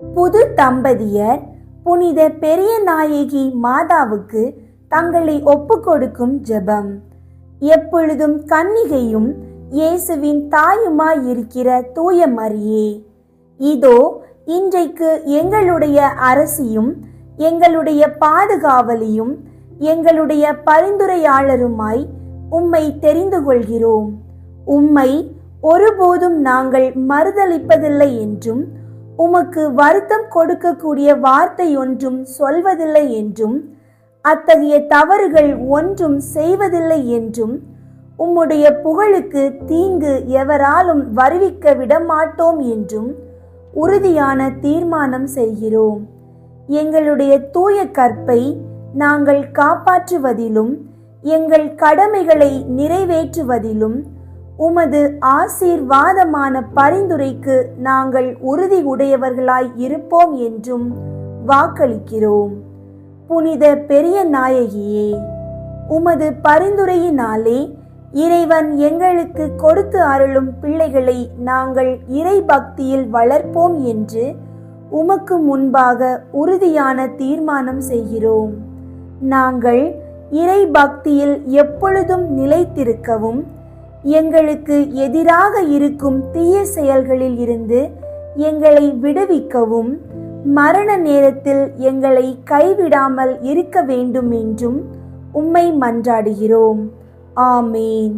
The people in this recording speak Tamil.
புது தம்பதியர் புனித பெரிய நாயகி மாதாவுக்கு தங்களை ஒப்புக்கொடுக்கும் ஜெபம். எப்பொழுதும் கன்னிகையும் இயேசுவின் தாயுமாய் இருக்கிற தூய மரியே இதோ இன்றைக்கு எங்களுடைய அரசியும் எங்களுடைய பாதுகாவலியும் எங்களுடைய பரிந்துரையாளருமாய் உம்மை தெரிந்து கொள்கிறோம். உம்மை ஒருபோதும் நாங்கள் மறுதளிப்பதில்லை என்றும் உமக்கு வருத்தம் கொடுக்கக்கூடிய வார்த்தை ஒன்றும் சொல்வதில்லை என்றும் அத்தகைய தவறுகள் ஒன்றும் செய்வதில்லை என்றும் உம்முடைய புகழுக்கு தீங்கு எவராலும் வருவிக்க விடமாட்டோம் என்றும் உறுதியான தீர்மானம் செய்கிறோம். எங்களுடைய தூய கற்பை நாங்கள் காப்பாற்றுவதிலும் எங்கள் கடமைகளை நிறைவேற்றுவதிலும் உமது ஆசீர்வாதமான பரிந்துரைக்கு நாங்கள் உறுதி உடையவர்களாய் இருப்போம் என்றும் வாக்களிக்கிறோம். புனித பெரிய நாயகியே உமது பரிந்துரையினாலே இறைவன் எங்களுக்கு கொடுத்து அருளும் பிள்ளைகளை நாங்கள் இறை பக்தியில் வளர்ப்போம் என்று உமக்கு முன்பாக உறுதியான தீர்மானம் செய்கிறோம். நாங்கள் இறை பக்தியில் எப்பொழுதும் நிலைத்திருக்கவும் எங்களுக்கு எதிராக இருக்கும் தீய செயல்களில் இருந்து எங்களை விடுவிக்கவும். மரண நேரத்தில் எங்களை கைவிடாமல் இருக்க வேண்டும் என்றும் உம்மை மன்றாடுகிறோம். ஆமேன்.